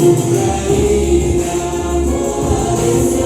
Україна молодець.